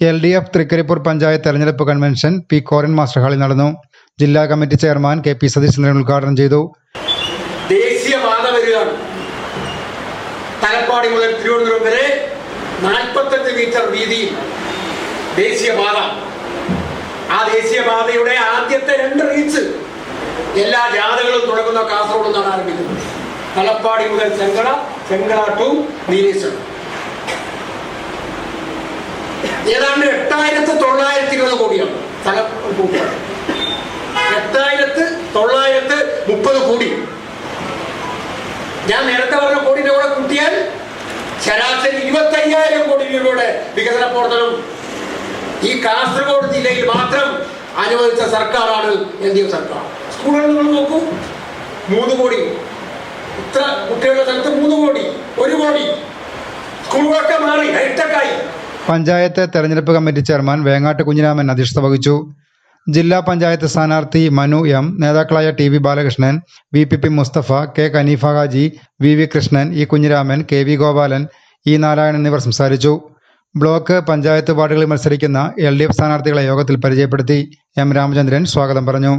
L D F Trikaripur panchayat തെരഞ്ഞെടുപ്പ് convention P Koran master ഹാളിൽ നടന്നു. ജില്ലാ committee chairman K P Satheeshchandran ഉദ്ഘാടനം ചെയ്തു. ദേശീയപാത വരികയാണ് തലപ്പാടി മുതൽ തിരുവനന്തപുരം വരെ നാൽപ്പത്തെട്ട് മീറ്റർ വീതിയിൽ ദേശീയപാത ആ ദേശീയപാതയുടെ ആദ്യത്തെ രണ്ട് റീച്ച് എല്ലാ ജാഥകളും തുടങ്ങുന്ന കാസർഗോഡ് നിന്നാണ് ആരംഭിക്കുന്നത്. തലപ്പാടി മുതൽ ചെങ്കട ചെങ്കട ടു നീലേശ്വരം. ഏതാണ്ട് എട്ടായിരത്തി തൊള്ളായിരത്തി ഇരുപത് കോടിയാണ്. കൂട്ടുന്നത് എട്ടായിരത്തി തൊള്ളായിരത്തി മുപ്പത് കോടി. ഞാൻ നേരത്തെ പറഞ്ഞ കോടിയുടെ കൂടെ കൂട്ടിയാൽ ശരാശരി ഇരുപത്തി അയ്യായിരം കോടി രൂപയുടെ വികസന പ്രവർത്തനം ഈ കാസർഗോഡ് ജില്ലയിൽ മാത്രം അനുവദിച്ച സർക്കാരാണ് എൻ ഡി എഫ് സർക്കാർ. സ്കൂളുകൾ നിങ്ങൾ നോക്കൂ. മൂന്ന് കോടി. ഇത്ര കുട്ടികളുടെ സ്ഥലത്ത് മൂന്ന് കോടി. ഒരു കോടി. സ്കൂളുകളൊക്കെ മാറി ഹൈടെക്കായി. പഞ്ചായത്ത് തെരഞ്ഞെടുപ്പ് കമ്മിറ്റി ചെയർമാൻ വേങ്ങാട്ട് കുഞ്ഞിരാമൻ അധ്യക്ഷത വഹിച്ചു. ജില്ലാ പഞ്ചായത്ത് സ്ഥാനാർത്ഥി മനു എം നേതാക്കളായ T V Balakrishnan V P P Musthafa K Kaneefa Haji V V Krishnan E Kunhiraman K V Gopalan E Narayanan എന്നിവർ സംസാരിച്ചു. ബ്ലോക്ക് പഞ്ചായത്ത് വാർഡുകളിൽ മത്സരിക്കുന്ന എൽ ഡി എഫ് സ്ഥാനാർത്ഥികളെ യോഗത്തിൽ പരിചയപ്പെടുത്തി. എം രാമചന്ദ്രൻ സ്വാഗതം പറഞ്ഞു.